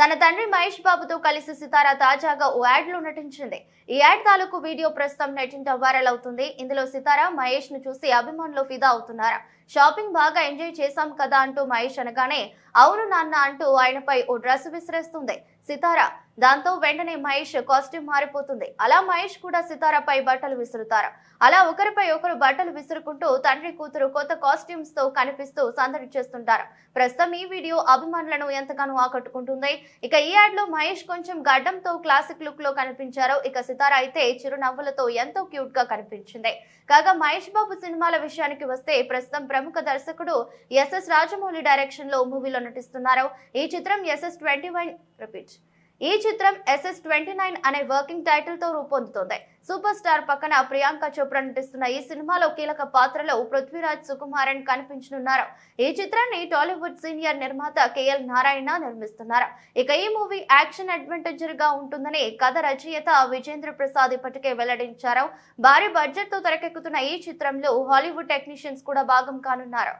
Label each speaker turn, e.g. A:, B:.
A: తన తండ్రి మహేష్ బాబుతో కలిసి సితార తాజాగా ఓ యాడ్లో నటించింది. ఈ యాడ్ తాలూకు వీడియో ప్రస్తుతం నెట్టింట వైరల్ అవుతుంది. ఇందులో సితార మహేష్ను చూసి అభిమానులు ఫిదా అవుతున్నారు. షాపింగ్ బాగా ఎంజాయ్ చేశాం కదా అంటూ మహేష్ అనగానే అవును నాన్న అంటూ ఆయనపై ఓ డ్రెస్ విసిరేస్తుంది సితార. దాంతో వెంటనే మహేష్ కాస్ట్యూమ్ మారిపోతుంది. అలా మహేష్ కూడా సితారపై బట్టలు విసురుతారు. అలా ఒకరిపై ఒకరు బట్టలు విసురుకుంటూ తండ్రి కూతురు కొత్త కాస్ట్యూమ్స్తో కనిపిస్తూ సందడి చేస్తుంటారు. ప్రస్తుతం ఈ వీడియో అభిమానులను ఎంతగానో ఆకట్టుకుంటుంది. ఇక ఈ యాడ్లో మహేష్ కొంచెం గడ్డంతో క్లాసిక్ లుక్లో కనిపించారు ఇక సితార అయితే చిరునవ్వులతో ఎంతో క్యూట్గా కనిపించింది. కాగా మహేష్ బాబు సినిమాల విషయానికి వస్తే ప్రస్తుతం ప్రముఖ దర్శకుడు ఎస్ఎస్ రాజమౌళి డైరెక్షన్లో మూవీలో నటిస్తున్నారు. ఈ చిత్రం ఎస్ఎస్ ట్వంటీ వన్ రిపీట్ ఈ చిత్రం ఎస్ఎస్ ట్వంటీ నైన్ అనే వర్కింగ్ టైటిల్తో రూపొందుతోంది. సూపర్ స్టార్ పక్కన ప్రియాంక చోప్రా నటిస్తున్న ఈ సినిమాలో కీలక పాత్రలో పృథ్వీరాజ్ సుకుమారన్ కనిపించనున్నారు. ఈ చిత్రాన్ని టాలీవుడ్ సీనియర్ నిర్మాత కేఎల్ నారాయణ నిర్మిస్తున్నారు. ఇక ఈ మూవీ యాక్షన్ అడ్వెంటేజర్గా ఉంటుందని కథ రచయిత విజేంద్ర ప్రసాద్ ఇప్పటికే వెల్లడించారు. భారీ బడ్జెట్తో తెరకెక్కుతున్న ఈ చిత్రంలో హాలీవుడ్ టెక్నీషియన్స్ కూడా భాగం కానున్నారు.